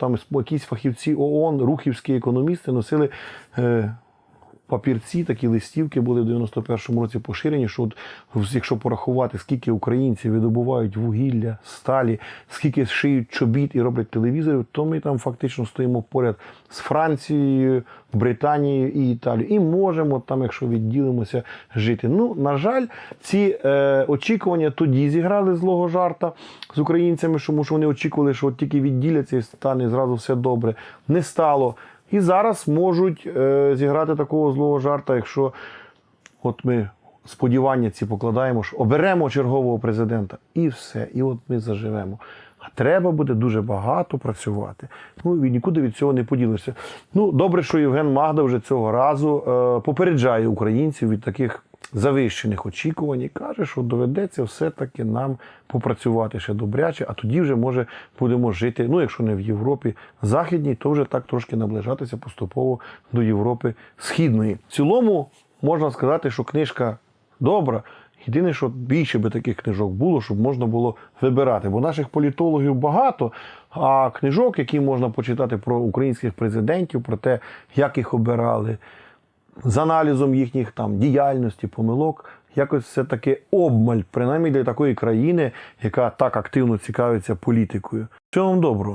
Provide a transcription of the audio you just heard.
там якісь фахівці ООН, рухівські економісти носили. Папірці, такі листівки були в 91-му році поширені, що от, якщо порахувати, скільки українці видобувають вугілля, сталі, скільки шиють чобіт і роблять телевізорів, то ми там фактично стоїмо поряд з Францією, Британією і Італією. І можемо там, якщо відділимося, жити. Ну, на жаль, ці е, очікування тоді зіграли злого жарта з українцями, тому що вони очікували, що от тільки відділяться і стане зразу все добре. Не стало. І зараз можуть е, зіграти такого злого жарта, якщо от ми сподівання ці покладаємо, що оберемо чергового президента, і все, і от ми заживемо. А треба буде дуже багато працювати. Ну і нікуди від цього не поділишся. Ну, добре, що Євген Магда вже цього разу е, попереджає українців від таких завищених очікувань і каже, що доведеться все-таки нам попрацювати ще добряче, а тоді вже може будемо жити. Ну, якщо не в Європі західній, то вже так трошки наближатися поступово до Європи Східної. В цілому можна сказати, що книжка добра. Єдине, що більше би таких книжок було, щоб можна було вибирати. Бо наших політологів багато, а книжок, які можна почитати про українських президентів, про те, як їх обирали, з аналізом їхніх там діяльності, помилок, якось все таки обмаль, принаймні для такої країни, яка так активно цікавиться політикою. Всього вам доброго.